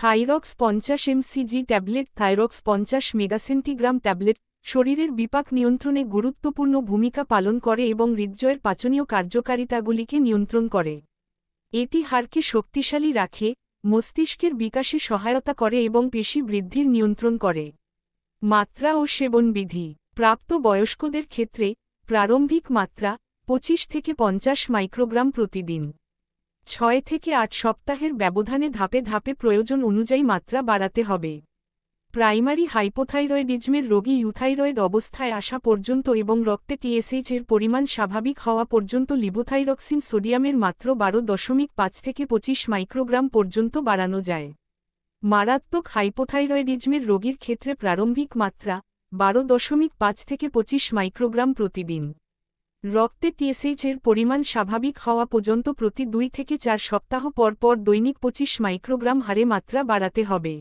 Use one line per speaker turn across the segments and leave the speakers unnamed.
Thyrox পঞ্চাশ MCG tablet, Thyrox পঞ্চাশ মেগাসেন্টিগ্রাম tablet, শরীরের বিপাক নিয়ন্ত্রণে গুরুত্বপূর্ণ ভূমিকা পালন করে এবং হৃদয়ের পাচনীয় কার্যকারিতাগুলিকে নিয়ন্ত্রণ করে। এটি হাড়কে শক্তিশালী রাখে, মস্তিষ্কের বিকাশে সহায়তা করে এবং পেশি বৃদ্ধির নিয়ন্ত্রণ করে। মাত্রা ও সেবনবিধি। প্রাপ্ত বয়স্কদের ক্ষেত্রে প্রারম্ভিক মাত্রা পঁচিশ থেকে পঞ্চাশ মাইক্রোগ্রাম প্রতিদিন। ছয় থেকে আট সপ্তাহের ব্যবধানে ধাপে ধাপে প্রয়োজন অনুযায়ী মাত্রা বাড়াতে হবে। প্রাইমারি হাইপোথাইরয়েডিজমের রোগী ইউথাইরয়েড অবস্থায় আসা পর্যন্ত এবং রক্তে টিএসএইচ এর পরিমাণ স্বাভাবিক হওয়া পর্যন্ত লিবোথাইরক্সিন সোডিয়ামের মাত্র বারো দশমিক পাঁচ থেকে পঁচিশ মাইক্রোগ্রাম পর্যন্ত বাড়ানো যায়। মারাত্মক হাইপোথাইরয়েডিজমের রোগীর ক্ষেত্রে প্রারম্ভিক মাত্রা বারো দশমিক পাঁচ থেকে পঁচিশ মাইক্রোগ্রাম প্রতিদিন। রক্তে টিএসএইচ এর পরিমাণ স্বাভাবিক হওয়া পর্যন্ত প্রতি দুই থেকে চার সপ্তাহ পর পর দৈনিক পঁচিশ মাইক্রোগ্রাম হারে মাত্রা বাড়াতে হবে।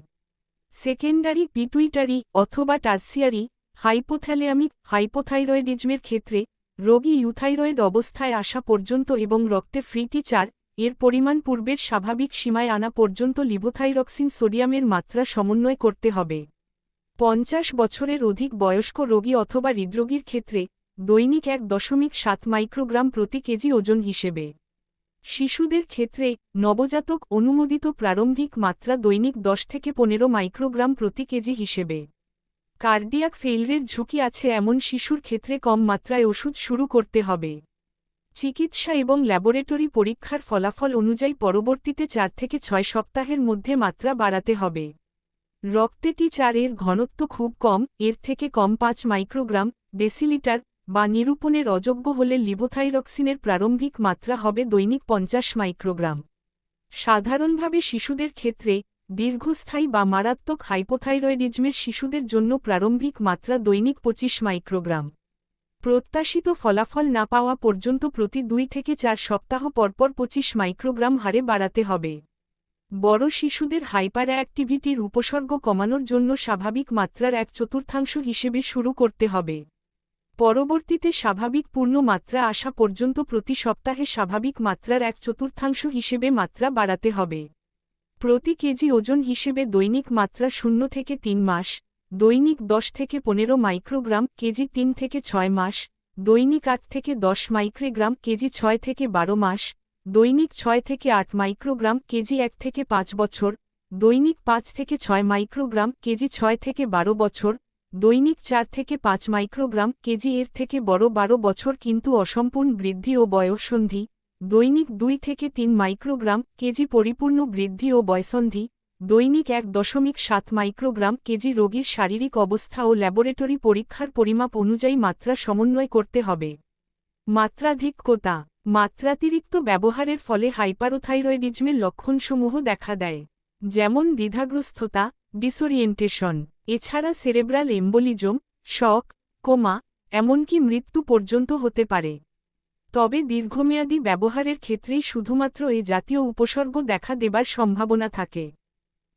সেকেন্ডারি পিটুইটারি অথবা টার্সিয়ারি হাইপোথ্যালিয়ামিক হাইপোথাইরয়েডিজমের ক্ষেত্রে রোগী ইউথাইরয়েড অবস্থায় আসা পর্যন্ত এবং রক্তে ফ্রিটি চার এর পরিমাণ পূর্বের স্বাভাবিক সীমায় আনা পর্যন্ত লিবোথাইরক্সিন সোডিয়ামের মাত্রা সমন্বয় করতে হবে। পঞ্চাশ বছরের অধিক বয়স্ক রোগী অথবা হৃদরোগীর ক্ষেত্রে দৈনিক এক দশমিক সাত মাইক্রোগ্রাম প্রতি কেজি ওজন হিসেবে। শিশুদের ক্ষেত্রে নবজাতক অনুমোদিত প্রারম্ভিক মাত্রা দৈনিক দশ থেকে পনেরো মাইক্রোগ্রাম প্রতি কেজি হিসেবে। কার্ডিয়াক ফেইলরের ঝুঁকি আছে এমন শিশুর ক্ষেত্রে কম মাত্রায় ওষুধ শুরু করতে হবে। চিকিৎসা এবং ল্যাবরেটরি পরীক্ষার ফলাফল অনুযায়ী পরবর্তীতে চার থেকে ছয় সপ্তাহের মধ্যে মাত্রা বাড়াতে হবে। রক্তে টি চার এর ঘনত্ব খুব কম, এর থেকে কম পাঁচ মাইক্রোগ্রাম, ডেসিলিটার বা নিরূপণের অযোগ্য হলে লিবোথাইরক্সিনের প্রারম্ভিক মাত্রা হবে দৈনিক পঞ্চাশ মাইক্রোগ্রাম। সাধারণভাবে শিশুদের ক্ষেত্রে দীর্ঘস্থায়ী বা মারাত্মক হাইপোথাইরয়েডিজমের শিশুদের জন্য প্রারম্ভিক মাত্রা দৈনিক পঁচিশ মাইক্রোগ্রাম। প্রত্যাশিত ফলাফল না পাওয়া পর্যন্ত প্রতি দুই থেকে চার সপ্তাহ পরপর পঁচিশ মাইক্রোগ্রাম হারে বাড়াতে হবে। বড় শিশুদের হাইপার অ্যাক্টিভিটির উপসর্গ কমানোর জন্য স্বাভাবিক মাত্রার এক চতুর্থাংশ হিসেবে শুরু করতে হবে। পরবর্তীতে স্বাভাবিক পূর্ণ মাত্রা আসা পর্যন্ত প্রতি সপ্তাহে স্বাভাবিক মাত্রার এক চতুর্থাংশ হিসেবে মাত্রা বাড়াতে হবে। প্রতি কেজি ওজন হিসেবে দৈনিক মাত্রা শূন্য থেকে তিন মাস, দৈনিক দশ থেকে পনেরো মাইক্রোগ্রাম কেজি তিন থেকে ছয় মাস, দৈনিক আট থেকে দশ মাইক্রোগ্রাম কেজি ছয় থেকে বারো মাস, দৈনিক ছয় থেকে আট মাইক্রোগ্রাম কেজি এক থেকে পাঁচ বছর, দৈনিক পাঁচ থেকে ছয় মাইক্রোগ্রাম কেজি ছয় থেকে বারো বছর দৈনিক চার থেকে পাঁচ মাইক্রোগ্রাম কেজি এর থেকে বড় বারো বছর কিন্তু অসম্পূর্ণ বৃদ্ধি ও বয়ঃসন্ধি। দৈনিক দুই থেকে তিন মাইক্রোগ্রাম কেজি পরিপূর্ণ বৃদ্ধি ও বয়সন্ধি। দৈনিক এক দশমিক সাত মাইক্রোগ্রাম কেজি রোগীর শারীরিক অবস্থা ও ল্যাবরেটরি পরীক্ষার পরিমাপ অনুযায়ী মাত্রা সমন্বয় করতে হবে। মাত্রাধিক্যতা। মাত্রাতিরিক্ত ব্যবহারের ফলে হাইপারোথাইরয়েডিজমের লক্ষণসমূহ দেখা দেয়। যেমন দ্বিধাগ্রস্ততা ডিসোরিয়েন্টেশন এছাড়া সেরেব্রাল এম্বলিজম, শক, কোমা, এমনকি মৃত্যু পর্যন্ত হতে পারে। তবে দীর্ঘমেয়াদী ব্যবহারের ক্ষেত্রেই শুধুমাত্র এ জাতীয় উপসর্গ দেখা দেবার সম্ভাবনা থাকে।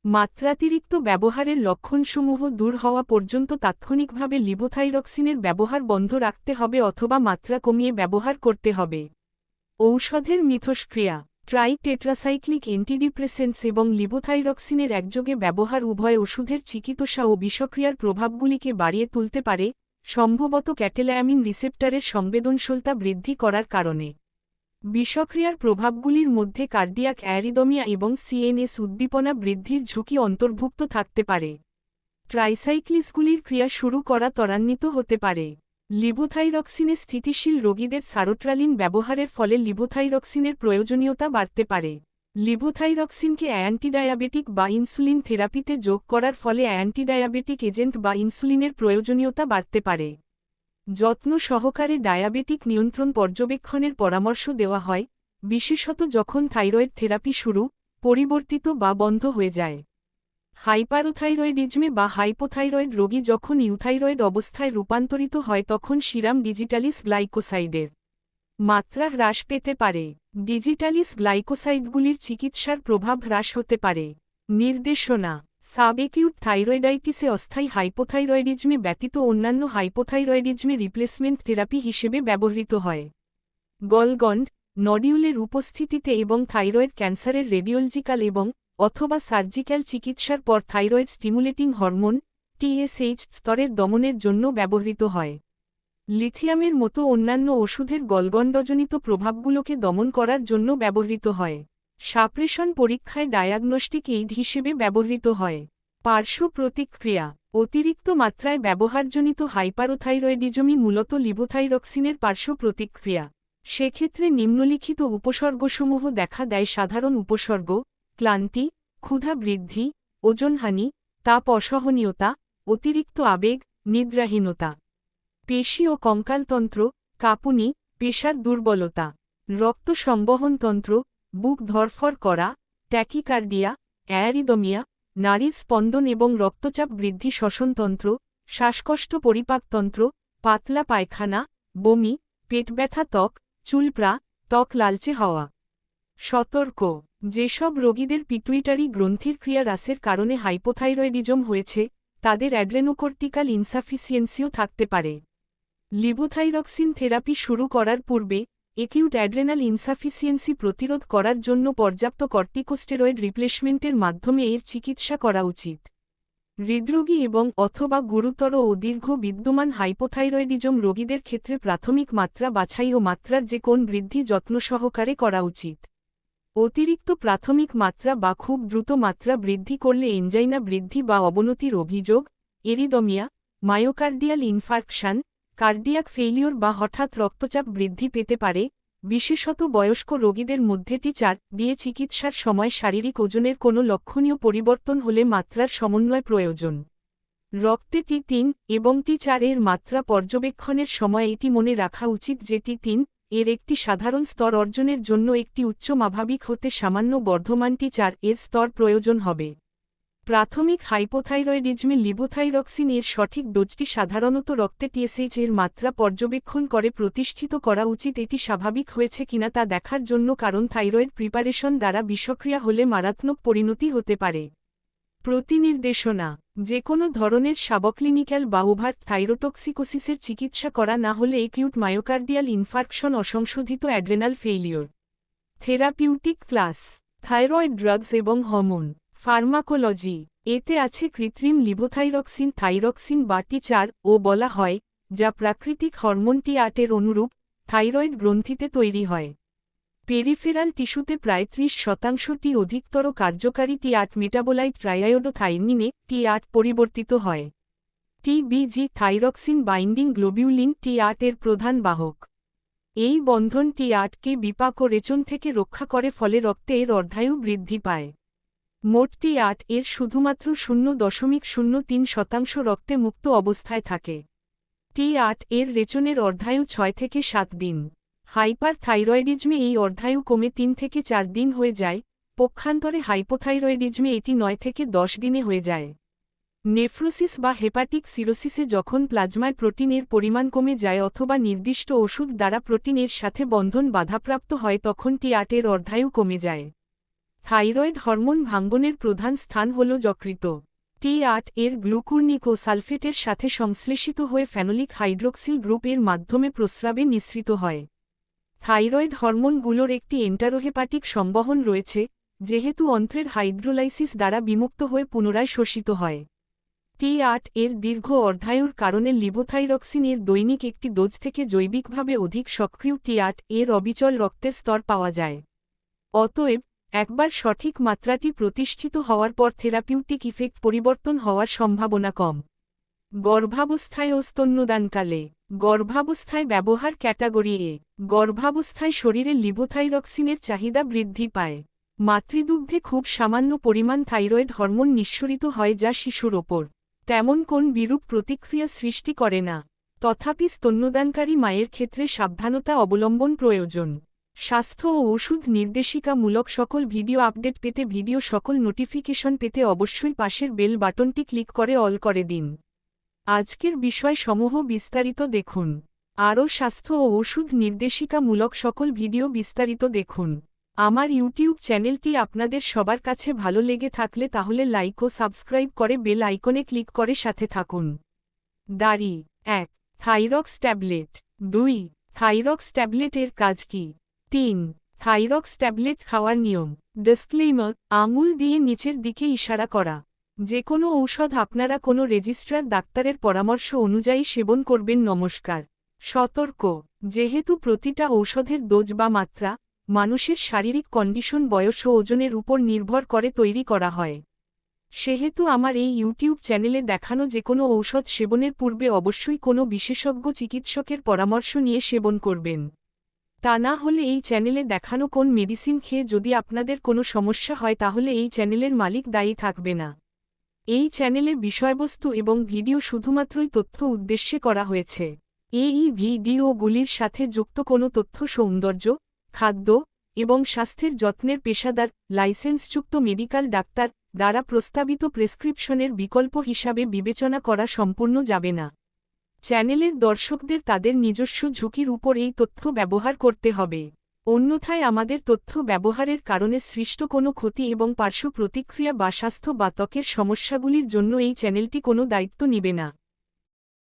মাত্রাতিরিক্ত ব্যবহারের লক্ষণসমূহ দূর হওয়া পর্যন্ত তাৎক্ষণিকভাবে লিবোথাইরক্সিনের ব্যবহার বন্ধ রাখতে হবে অথবা মাত্রা কমিয়ে ব্যবহার করতে হবে। ঔষধের মিথস্ক্রিয়া ট্রাই টেট্রাসাইক্লিক এবং লিবোথাইরক্সিনের একযোগে ব্যবহার উভয় ওষুধের চিকিৎসা ও বিষক্রিয়ার প্রভাবগুলিকে বাড়িয়ে তুলতে পারে, সম্ভবত ক্যাটেলায়ামিন রিসেপ্টারের সংবেদনশীলতা বৃদ্ধি করার কারণে। বিষক্রিয়ার প্রভাবগুলির মধ্যে কার্ডিয়াক অ্যারিদমিয়া এবং সিএনএস উদ্দীপনা বৃদ্ধির ঝুঁকি অন্তর্ভুক্ত থাকতে পারে। ট্রাইসাইক্লিসগুলির ক্রিয়া শুরু করা ত্বরান্বিত হতে পারে। লিবোথাইরক্সিনে স্থিতিশীল রোগীদের সারোট্রালিন ব্যবহারের ফলে লিবোথাইরক্সিনের প্রয়োজনীয়তা বাড়তে পারে। লিবোথাইরক্সিনকে অ্যান্টিডায়াবেটিক বা ইনসুলিন থেরাপিতে যোগ করার ফলে অ্যান্টিডায়াবেটিক এজেন্ট বা ইনসুলিনের প্রয়োজনীয়তা বাড়তে পারে। যত্ন সহকারে ডায়াবেটিক নিয়ন্ত্রণ পর্যবেক্ষণের পরামর্শ দেওয়া হয়, বিশেষত যখন থাইরয়েড থেরাপি শুরু, পরিবর্তিত বা বন্ধ হয়ে যায়। হাইপারোথাইরয়েডিজমে বা হাইপোথাইরয়েড রোগী যখন ইউথাইরয়েড অবস্থায় রূপান্তরিত হয় তখন সিরাম ডিজিটালিস গ্লাইকোসাইডের মাত্রা হ্রাস পেতে পারে। ডিজিটালিস গ্লাইকোসাইডগুলির চিকিৎসার প্রভাব হ্রাস হতে পারে। নির্দেশনা সাবেকিউট থাইরয়েডাইটিসে অস্থায়ী হাইপোথাইরয়েডিজমে ব্যতীত অন্যান্য হাইপোথাইরয়েডিজমে রিপ্লেসমেন্ট থেরাপি হিসেবে ব্যবহৃত হয়। গলগন্ড, নডিউলের উপস্থিতিতে এবং থাইরয়েড ক্যান্সারের রেডিওলজিক্যাল এবং অথবা সার্জিক্যাল চিকিৎসার পর থাইরয়েড স্টিমুলেটিং হরমোন টিএসএইচ স্তরের দমনের জন্য ব্যবহৃত হয়। লিথিয়ামের মতো অন্যান্য ওষুধের গলগণ্ডজনিত প্রভাবগুলোকে দমন করার জন্য ব্যবহৃত হয়। সাপ্রেশন পরীক্ষায় ডায়াগনস্টিক এইড হিসেবে ব্যবহৃত হয়। পার্শ্ব প্রতিক্রিয়া, অতিরিক্ত মাত্রায় ব্যবহারজনিত হাইপারোথাইরয়েডিজমি মূলত লিবোথাইরক্সিনের পার্শ্ব প্রতিক্রিয়া। সেক্ষেত্রে নিম্নলিখিত উপসর্গসমূহ দেখা দেয় সাধারণ উপসর্গ ক্লান্তি, ক্ষুধা বৃদ্ধি, ওজনহানি, তাপ অসহনীয়তা, অতিরিক্ত আবেগ, নিদ্রাহীনতা। পেশি ও কঙ্কালতন্ত্র, কাঁপুনি, পেশার দুর্বলতা। রক্ত সংবহনতন্ত্র, বুক ধরফর করা, ট্যাকিকার্ডিয়া, অ্যারিদমিয়া, নারীর স্পন্দন এবং রক্তচাপ বৃদ্ধি শ্বসনতন্ত্র, শ্বাসকষ্ট পরিপাকতন্ত্র, পাতলা পায়খানা, বমি, পেট ব্যথা ত্বক চুলপ্রা ত্বক লালচে হওয়া। সতর্ক। যেসব রোগীদের পিটুইটারি গ্রন্থির ক্রিয়া হ্রাসের কারণে হাইপোথাইরয়েডিজম হয়েছে, তাদের অ্যাড্রেনোকর্টিক্যাল ইনসাফিসিয়েন্সিও থাকতে পারে। লিবোথাইরক্সিন থেরাপি শুরু করার পূর্বে একিউট অ্যাড্রেনাল ইনসাফিসিয়েন্সি প্রতিরোধ করার জন্য পর্যাপ্ত কর্টিকোস্টেরয়েড রিপ্লেসমেন্টের মাধ্যমে এর চিকিৎসা করা উচিত। হৃদরোগী এবং অথবা গুরুতর ও দীর্ঘ বিদ্যমান হাইপোথাইরয়েডিজম রোগীদের ক্ষেত্রে প্রাথমিক মাত্রা বাছাই ও মাত্রার যে কোন বৃদ্ধি যত্ন সহকারে করা উচিত। অতিরিক্ত প্রাথমিক মাত্রা বা খুব দ্রুত মাত্রা বৃদ্ধি করলে এনজাইনা বৃদ্ধি বা অবনতির অভিযোগ, arrhythmia, myocardial infarction, cardiac failure বা হঠাৎ রক্তচাপ বৃদ্ধি পেতে পারে, বিশেষত বয়স্ক রোগীদের মধ্যে টি চার দিয়ে চিকিৎসার সময় শারীরিক ওজনের কোনো লক্ষণীয় পরিবর্তন হলে মাত্রার সমন্বয় প্রয়োজন। রক্তে টি তিন এবং টি চারের মাত্রা পর্যবেক্ষণের সময় এটি মনে রাখা উচিত যে টি তিন এর একটি সাধারণ স্তর অর্জনের জন্য একটি উচ্চ মাভাবিক হতে সামান্য বর্ধমানটি চার এর স্তর প্রয়োজন হবে। প্রাথমিক হাইপোথাইরয়েডিজমে লিবোথাইরক্সিন এর সঠিক ডোজটি সাধারণত রক্তে টিএসএইচ এর মাত্রা পর্যবেক্ষণ করে প্রতিষ্ঠিত করা উচিত। এটি স্বাভাবিক হয়েছে কিনা তা দেখার জন্য কারণ থাইরয়েড প্রিপারেশন দ্বারা বিষক্রিয়া হলে মারাত্মক পরিণতি হতে পারে। প্রতিনির্দেশনা যে কোনো ধরনের সাবক্লিনিক্যাল বা ওভার থাইরোটক্সিকোসিসের চিকিৎসা করা না হলে acute myocardial infarction অসংশোধিত adrenal failure therapeutic class thyroid drugs এবং হরমোন ফার্মাকোলজি এতে আছে কৃত্রিম লিবোথাইরক্সিন থাইরক্সিন বা টি চার ও বলা হয়, যা প্রাকৃতিক হরমোন টি আটের অনুরূপ থাইরয়েড গ্রন্থিতে তৈরি হয়। পেরিফেরাল টিস্যুতে প্রায় ত্রিশ শতাংশটি অধিকতর কার্যকারী টি আট মেটাবোলাইট ট্রাইয়ায়োডোথাইনিনে টি আট পরিবর্তিত হয়। TBG thyroxine binding globulin T আট এর প্রধান বাহক। এই বন্ধন টি আটকে বিপাক ও রেচন থেকে রক্ষা করে ফলে রক্তে এর অর্ধায়ু বৃদ্ধি পায়। মোট টি আট এর শুধুমাত্র শূন্য দশমিক শূন্য তিন শতাংশ রক্তে মুক্ত অবস্থায় থাকে। টি আট এর রেচনের অর্ধায়ু ছয় থেকে সাত দিন। হাইপার থাইরয়েডিজমে এই অর্ধায়ু কমে তিন থেকে চার দিন হয়ে যায়, পক্ষান্তরে হাইপোথাইরয়েডিজমে এটি নয় থেকে দশ দিনে হয়ে যায়। নেফ্রোসিস বা হেপাটিক সিরোসিসে যখন প্লাজমায় প্রোটিনের পরিমাণ কমে যায় অথবা নির্দিষ্ট ওষুধ দ্বারা প্রোটিনের সাথে বন্ধন বাধাপ্রাপ্ত হয় তখন টি আটের অর্ধায়ু কমে যায়। থাইরয়েড হরমোন ভাঙ্গনের প্রধান স্থান হল যকৃত টি আট এর গ্লুকুর্নিক ও সালফেটের সাথে সংশ্লেষিত হয়ে ফ্যানোলিক হাইড্রোক্সিল গ্রুপের মাধ্যমে প্রস্রাবে নিঃসৃত হয়। থাইরয়েড হরমোনগুলোর একটি এন্টারোহেপাটিক সংবহন রয়েছে, যেহেতু অন্ত্রের হাইড্রোলাইসিস দ্বারা বিমুক্ত হয়ে পুনরায় শোষিত হয়। টি আট এর দীর্ঘ অর্ধায়ুর কারণে লিবোথাইরক্সিন এর দৈনিক একটি ডোজ থেকে জৈবিকভাবে অধিক সক্রিয় টি আট এর অবিচল রক্তের স্তর পাওয়া যায়। অতএব, একবার সঠিক মাত্রাটি প্রতিষ্ঠিত হওয়ার পর থেরাপিউটিক ইফেক্ট পরিবর্তন হওয়ার সম্ভাবনা কম। গর্ভাবস্থায় ও স্তন্যদানকালে গর্ভাবস্থায় ব্যবহার ক্যাটাগরি এ, গর্ভাবস্থায় শরীরে লিবোথাইরক্সিনের চাহিদা বৃদ্ধি পায়। মাতৃদুগ্ধে খুব সামান্য পরিমাণ থাইরয়েড হরমোন নিঃসরিত হয় যা শিশুর ওপর তেমন কোন বিরূপ প্রতিক্রিয়া সৃষ্টি করে না। তথাপি স্তন্যদানকারী মায়ের ক্ষেত্রে সাবধানতা অবলম্বন প্রয়োজন। স্বাস্থ্য ও ওষুধ নির্দেশিকামূলক সকল ভিডিও আপডেট পেতে ভিডিও সকল নোটিফিকেশন পেতে অবশ্যই পাশের বেল বাটনটি ক্লিক করে অল করে দিন। আজকের বিষয় সমূহ বিস্তারিত দেখুন। আরও স্বাস্থ্য ও ওষুধ নির্দেশিকামূলক সকল ভিডিও বিস্তারিত দেখুন। আমার ইউটিউব চ্যানেলটি আপনাদের সবার কাছে ভালো লেগে থাকলে তাহলে লাইক ও সাবস্ক্রাইব করে বেল আইকনে ক্লিক করে সাথে থাকুন। দাড়ি, এক, থাইরক্স ট্যাবলেট। দুই, থাইরক্স ট্যাবলেটের কাজ কি? তিন, থাইরক্স ট্যাবলেট খাওয়ার নিয়ম। ডিসক্লেইমার, আঙুল দিয়ে নিচের দিকে ইশারা করা। যে কোনো ঔষধ আপনারা কোনো রেজিস্ট্রার ডাক্তারের পরামর্শ অনুযায়ী সেবন করবেন। নমস্কার। সতর্ক। যেহেতু প্রতিটা ঔষধের ডোজ বা মাত্রা মানুষের শারীরিক কন্ডিশন, বয়স ও ওজনের উপর নির্ভর করে তৈরি করা হয়। সেহেতু আমার এই ইউটিউব চ্যানেলে দেখানো যে কোনো ঔষধ সেবনের পূর্বে অবশ্যই কোনো বিশেষজ্ঞ চিকিৎসকের পরামর্শ নিয়ে সেবন করবেন। তা না হলে এই চ্যানেলে দেখানো কোন মেডিসিন খেয়ে যদি আপনাদের কোনো সমস্যা হয়, তাহলে এই চ্যানেলের মালিক দায়ী থাকবে না। এই চ্যানেলের বিষয়বস্তু এবং ভিডিও শুধুমাত্রই তথ্য উদ্দেশ্যে করা হয়েছে। এই ভিডিওগুলির সাথে যুক্ত কোনো তথ্য সৌন্দর্য, খাদ্য এবং স্বাস্থ্যের যত্নের পেশাদার, লাইসেন্সযুক্ত মেডিকেল ডাক্তার দ্বারা প্রস্তাবিত প্রেসক্রিপশনের বিকল্প হিসাবে বিবেচনা করা সম্পূর্ণ যাবে না। চ্যানেলের দর্শকদের তাদের নিজস্ব ঝুঁকির উপর এই তথ্য ব্যবহার করতে হবে। অন্যথায় আমাদের তথ্য ব্যবহারের কারণে সৃষ্ট কোনো ক্ষতি এবং পার্শ্ব প্রতিক্রিয়া বা স্বাস্থ্য বা ত্বকের সমস্যাগুলির জন্য এই চ্যানেলটি কোনো দায়িত্ব নিবে না।